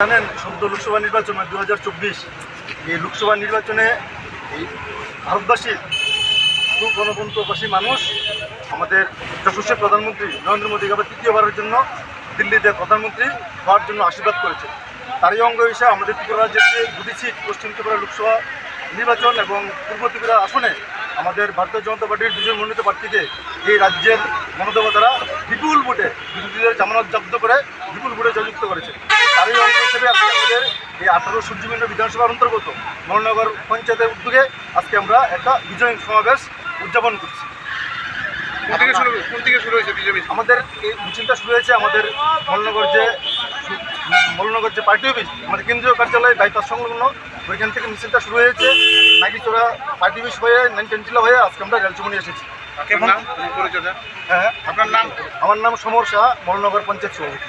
জানেন, সদ্য লোকসভা নির্বাচন দু হাজার চব্বিশ, এই লোকসভা নির্বাচনে এই ভারতবাসী গণতন্ত্রবাসী মানুষ, আমাদের যশস্বী প্রধানমন্ত্রী নরেন্দ্র মোদীকে আবার তৃতীয়বারের জন্য দিল্লিতে প্রধানমন্ত্রী হওয়ার জন্য আশীর্বাদ করেছে তারই অঙ্গ হিসেবে আমাদের ত্রিপুরা রাজ্যের যে দুটি সিট, পশ্চিম ত্রিপুরা লোকসভা নির্বাচন এবং পূর্ব ত্রিপুরা আসনে আমাদের ভারতীয় জনতা পার্টির দুজন মনোনীত প্রার্থীকে এই রাজ্যের মনোদেবতারা বিপুল ভোটে বিরোধীদের জামানত জব্দ করে বিপুল ভোটে জয়যুক্ত করেছে তারই অঙ্গ হিসেবে আজকে আমাদের এই আঠারো সূর্যবিন্দ বিধানসভার অন্তর্গত মহানগর পঞ্চায়েতের উদ্যোগে আজকে আমরা একটা বিজয় সমাবেশ উদযাপন করছি। আমাদের এই মিছিলটা শুরু হয়েছে আমাদের মলনগর যে মলনগর যে পার্টি অফিস আমাদের কেন্দ্রীয় কার্যালয় বাইপাস সংলগ্ন ওইখান থেকে মিছিলটা শুরু হয়েছে। নাগিচোরা পার্টি অফিস হয়ে নাইন টেন্টিলা হয়ে আজকে আমরা রেলচুমনি এসেছি। পরিচয়টা? হ্যাঁ আপনার নাম? আমার নাম সমর শাহ মলনগর পঞ্চায়েত সভাপতি।